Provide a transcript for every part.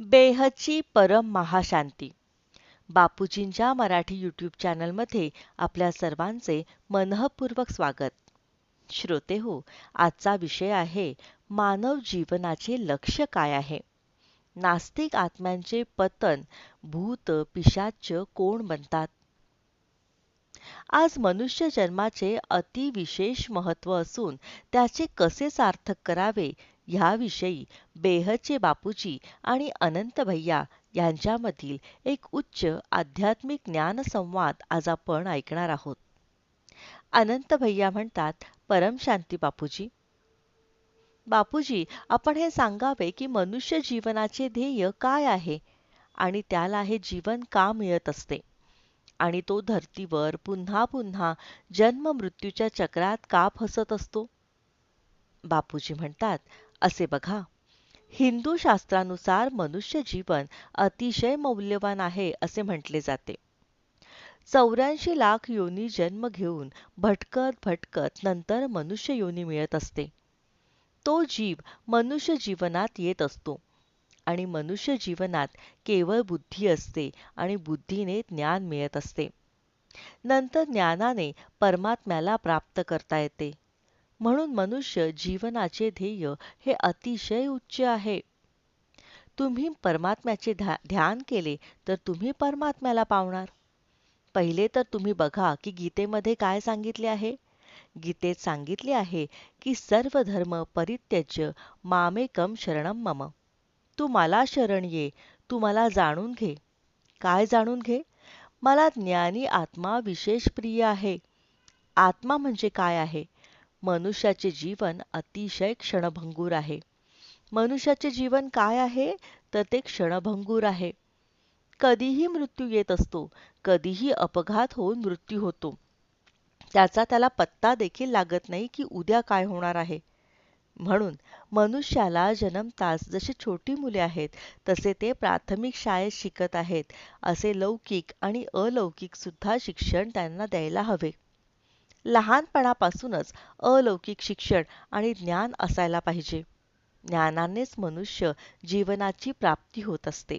बेहची परम महाशांती बापूजींच्या मराठी यूट्यूब चॅनलमध्ये आपल्या सर्वांचे मनःपूर्वक स्वागत. श्रोते हो आजचा विषय आहे मानव जीवनाचे लक्ष काय आहे? नास्तिक आत्म्यांचे पतन भूत पिशाच कोण बनतात? आज मनुष्य जन्माचे अतिविशेष महत्त्व असून त्याचे कसे सार्थक करावे ह्याविषयी बेहचे बापूजी आणि अनंत भैया यांच्यामधील एक उच्च आध्यात्मिक ज्ञानसंवाद आज आपण ऐकणार आहोत. अनंत भैया म्हणतात परमशांती बापूजी. बापूजी आपण हे सांगावे की मनुष्य जीवनाचे ध्येय काय आहे? आणि त्याला हे जीवन का मिळत असते? आणि तो धर्तीवर पुन्हा पुन्हा जन्म मृत्यूच्या चक्रात का फसत असतो? बापूजी म्हणतात असे बघा. हिंदू शास्त्रानुसार मनुष्य जीवन अतिशय मौल्यवान आहे असे म्हटले जाते. चौऱ्याऐंशी लाख योनी जन्म घेऊन भटकत भटकत नंतर मनुष्य योनी मिळत असते. तो जीव मनुष्य जीवनात येत असतो आणि मनुष्य जीवनात केवळ बुद्धी असते आणि बुद्धीने ज्ञान मिळत असते. नंतर ज्ञानाने परमात्म्याला प्राप्त करता येते. म्हणून मनुष्य जीवनाचे ध्येय हे अतिशय उच्च आहे. तुम्ही परमात्म्याचे ध्यान केले तर तुम्ही परमात्म्याला पावणार. पहिले तर तुम्ही बघा की गीतेमध्ये काय सांगितले आहे? गीतेत सांगितले आहे की सर्व धर्म परित्यज्य मामेकम शरणम मम. तू मला शरण ये तू मला जाणून घे. काय जाणून घे? मला ज्ञानी आत्मा विशेष प्रिय आहे. आत्मा म्हणजे काय आहे? मनुष्याचे जीवन अतिशय क्षणभंगूर आहे. मनुष्याचे जीवन काय आहे? तर ते क्षणभंगूर आहे. कधीही मृत्यू येत असतो कधीही अपघात होऊन मृत्यू होतो. त्याचा त्याला पत्ता देखील लागत नाही की उद्या काय होणार आहे. म्हणून मनुष्याला जन्मतास जशी छोटी मुले आहेत तसे ते प्राथमिक शाळेत शिकत आहेत असे लौकिक आणि अलौकिक सुद्धा शिक्षण त्यांना द्यायला हवे. लहानपणापासूनच अलौकिक शिक्षण आणि ज्ञान असायला पाहिजे. ज्ञानानेच मनुष्य जीवनाची प्राप्ती होत असते.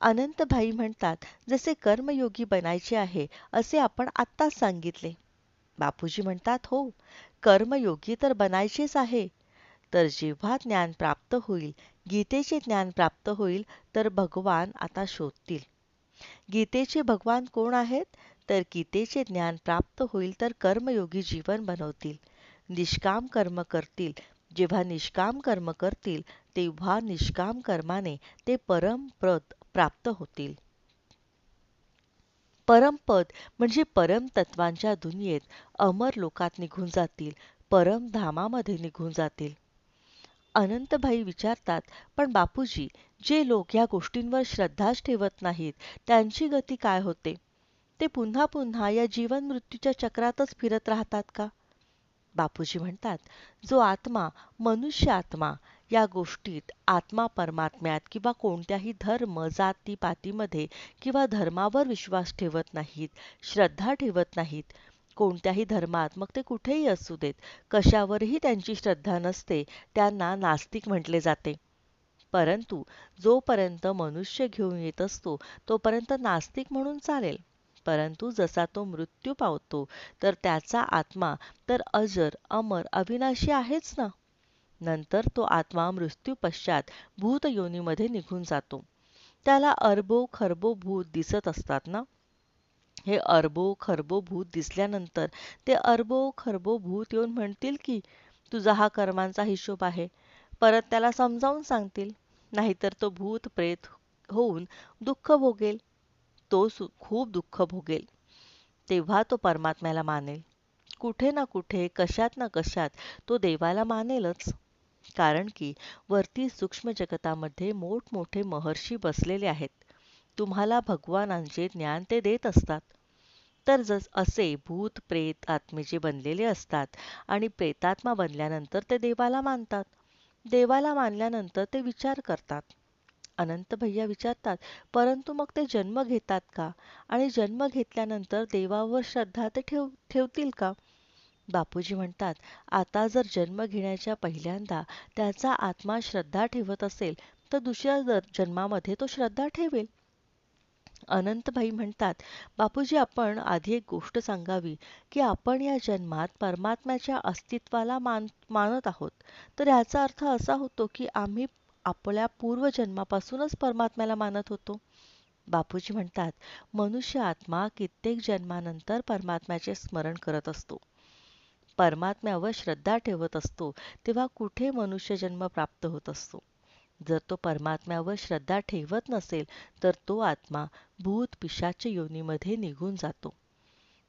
अनंतभाई म्हणतात जसे कर्मयोगी बनायचे आहे असे आपण आत्ताच सांगितले. बापूजी म्हणतात हो कर्मयोगी तर बनायचेच आहे. तर जेव्हा ज्ञान प्राप्त होईल गीतेचे ज्ञान प्राप्त होईल तर भगवान आता शोधतील. गीतेचे भगवान कोण आहेत? तर गीतेचे ज्ञान प्राप्त होईल तर कर्मयोगी जीवन बनवतील. निष्काम कर्म करतील. जेव्हा निष्काम कर्म करतील तेव्हा निष्काम कर्माने ते परमप्रत प्राप्त होतील. परमपद म्हणजे परम तत्वांच्या दुनियेत अमर लोकात निघून जातील परमधामामध्ये निघून जातील. अनंतभाई विचारतात पण बापूजी जे लोक या गोष्टींवर श्रद्धाच ठेवत नाहीत त्यांची गती काय होते? ते पुन्हा पुन्हा या जीवन मृत्यूच्या चक्रातच फिरत राहतात का? बापूजी म्हणतात जो आत्मा मनुष्य आत्मा या गोष्टीत आत्मा परमात्म्यात किंवा कोणत्याही धर्म जाती पातीमध्ये किंवा धर्मावर विश्वास ठेवत नाहीत श्रद्धा ठेवत नाहीत कोणत्याही धर्मात मग ते कुठेही असू देत कशावरही त्यांची श्रद्धा नसते त्यांना नास्तिक म्हटले जाते. परंतु जोपर्यंत मनुष्य घेऊन येत असतो तोपर्यंत नास्तिक म्हणून चालेल. परंतु जसा तो मृत्यू पावतो तर त्याचा आत्मा तर अजर अमर अविनाशी आहेच ना? नंतर तो आत्मा मृत्यू पश्चात भूत योनीमध्ये निघून जातो. त्याला अरबो खरबो भूत दिसत असतात ना? हे अरबो खरबो भूत दिसल्यानंतर ते अरबो खरबो भूत येऊन म्हणतील की तुझा हा कर्मांचा हिशोब आहे. परत त्याला समजावून सांगतील. नाहीतर तो भूत प्रेत होऊन दुःख भोगेल. तो खूप दुःख भोगेल. तेव्हा तो परमात्म्याला मानेल. कुठे ना कुठे कशात ना कशात तो देवाला मानेलच. कारण की वरती सूक्ष्म जगतामध्ये मोठमोठे महर्षी बसलेले आहेत. तुम्हाला भगवानांचे ज्ञान ते देत असतात. तर जस असे भूत प्रेत आत्मेचे बनलेले असतात आणि प्रेतात्मा बनल्यानंतर ते देवाला मानतात. देवाला मानल्यानंतर ते विचार करतात. अनंत भैया विचारतात परंतु मग ते जन्म घेतात का? आणि जन्म घेतल्यानंतर देवावर श्रद्धा ते ठेव ठेवतील का? बापूजी म्हणतात आता जर जन्म घेण्याच्या पहिल्यांदा त्याचा आत्मा श्रद्धा ठेवत असेल तर दुसऱ्या जन्मामध्ये तो श्रद्धा ठेवेल. अनंतभाई म्हणतात बापूजी आपण आधी एक गोष्ट सांगावी की आपण या जन्मात परमात्म्याच्या अस्तित्वाला मान मानत आहोत. तर याचा अर्थ असा होतो की आम्ही आपल्या पूर्वजन्मापासूनच परमात्म्याला मानत होतो. बापूजी म्हणतात मनुष्य आत्मा कित्येक जन्मानंतर परमात्म्याचे स्मरण करत असतो. परमात्म्यावर श्रद्धा ठेवत असतो तेव्हा कुठे मनुष्य जन्म प्राप्त होत असतो? जर तो परमात्म्यावर श्रद्धा ठेवत नसेल तर तो आत्मा भूत पिशाच योनीमध्ये निघून जातो.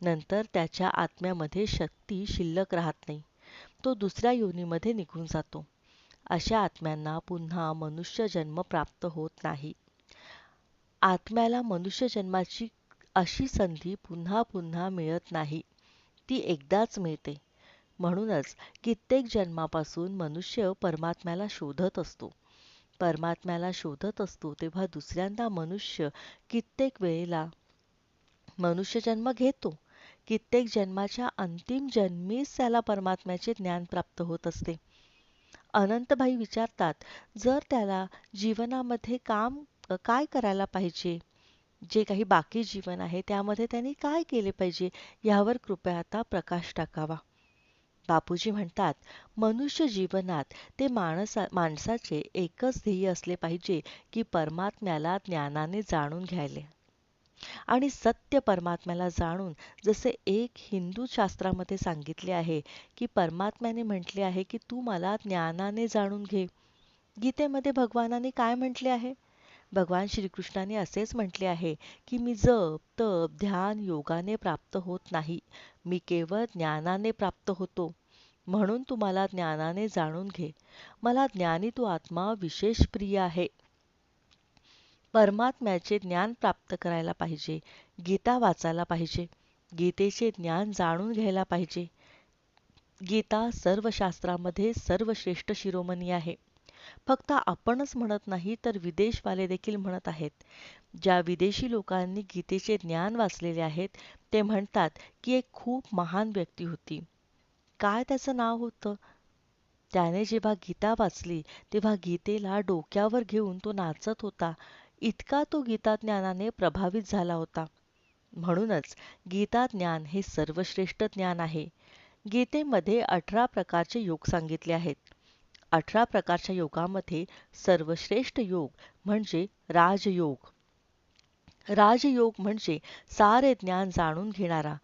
नंतर त्याच्या आत्म्यामध्ये शक्ती शिल्लक राहत नाही. तो दुसऱ्या योनीमध्ये निघून जातो. अशा आत्म्यांना पुन्हा मनुष्य जन्म प्राप्त होत नाही. आत्म्याला मनुष्य जन्माची अशी संधी पुन्हा पुन्हा मिळत नाही. ती एकदाच मिळते. म्हणूनच कित्येक जन्मापासून मनुष्य परमात्म्याला शोधत असतो. परमात्म्याला शोधत असतो तेव्हा दुसऱ्यांदा मनुष्य कित्येक वेळेला मनुष्य जन्म घेतो. कित्येक जन्माच्या अंतिम जन्मीच त्याला परमात्म्याचे ज्ञान प्राप्त होत असते. अनंतभाई विचारतात जर त्याला जीवनामध्ये काम काय करायला पाहिजे? जे काही बाकी जीवन आहे त्यामध्ये त्यांनी काय केले पाहिजे? यावर कृपया आता प्रकाश टाकावा. बापूजी म्हणतात मनुष्य जीवनात ते माणसा माणसाचे एकच ध्येय असले पाहिजे की परमात्म्याला ज्ञानाने जाणून घ्यायले. आणि सत्य परमात्म्याला जाणून जसे एक हिंदू शास्त्रामध्ये सांगितले आहे की परमात्म्याने म्हटले आहे की तू मला ज्ञानाने जाणून घे. गीतेमध्ये भगवानाने काय म्हटले आहे? भगवान श्रीकृष्णाने असेच म्हटले आहे की मी जप तप ध्यान योगाने प्राप्त होत नाही. मी केवळ ज्ञानाने प्राप्त होतो. म्हणून तुम्हाला ज्ञानाने जाणून घे. मला ज्ञानी तो आत्मा विशेष प्रिय आहे. परमात्म्याचे ज्ञान प्राप्त करायला पाहिजे. गीता वाचायला पाहिजे. गीतेचे ज्ञान जाणून घ्यायला पाहिजे. गीता सर्व शास्त्रामध्ये सर्वश्रेष्ठ शिरोमणी आहे. फक्त आपणच म्हणत नाही तर विदेशवाले देखील म्हणत आहेत. ज्या विदेशी लोकांनी गीतेचे ज्ञान वाचलेले आहेत ते म्हणतात की एक खूप महान व्यक्ती होती. काय त्याचं नाव होतं? त्याने जेव्हा गीता वाचली तेव्हा गीतेला डोक्यावर घेऊन तो नाचत होता. इतका तो गीताज्ञानाने प्रभावित झाला होता. म्हणूनच गीताज्ञान हे सर्वश्रेष्ठ ज्ञान आहे. गीतेमध्ये अठरा प्रकारचे योग सांगितले आहेत. अठरा प्रकारच्या योगामध्ये सर्वश्रेष्ठ योग म्हणजे राजयोग. राजयोग म्हणजे सारे ज्ञान जाणून घेणारा.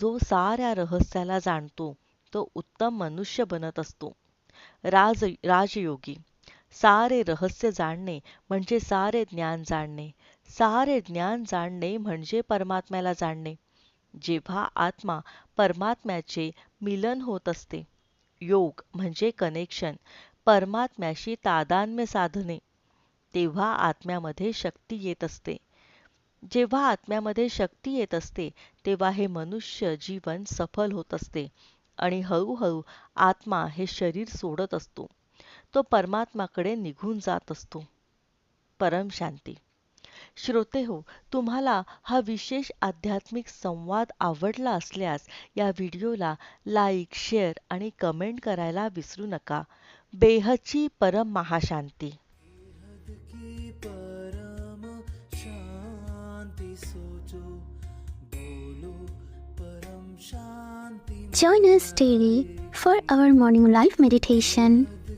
जो साऱ्या रहस्याला जाणतो तो उत्तम मनुष्य बनत असतो. राज राजयोगी. सारे रहस्य जाणणे म्हणजे सारे ज्ञान जाणणे. सारे ज्ञान जाणणे म्हणजे परमात्म्याला जाणणे. जेव्हा आत्मा परमात्म्याचे मिलन होत असते योग म्हणजे कनेक्शन परमात्म्याशी तादान्म्य साधणे तेव्हा आत्म्यामध्ये शक्ती येत असते. जेव्हा आत्म्यामध्ये शक्ती येत असते तेव्हा हे मनुष्य जीवन सफल होत असते आणि हळूहळू आत्मा हे शरीर सोडत असतो. तो परमात्माकडे निघून जात असतो. परम शांती. श्रोते हो तुम्हाला हा विशेष आध्यात्मिक संवाद आवडला असल्यास या व्हिडिओला लाईक शेअर आणि कमेंट करायला विसरू नका. बेहदची परम महाशांती. की परम शांति सोचो बोलो परम शांति Join us daily for our morning live meditation,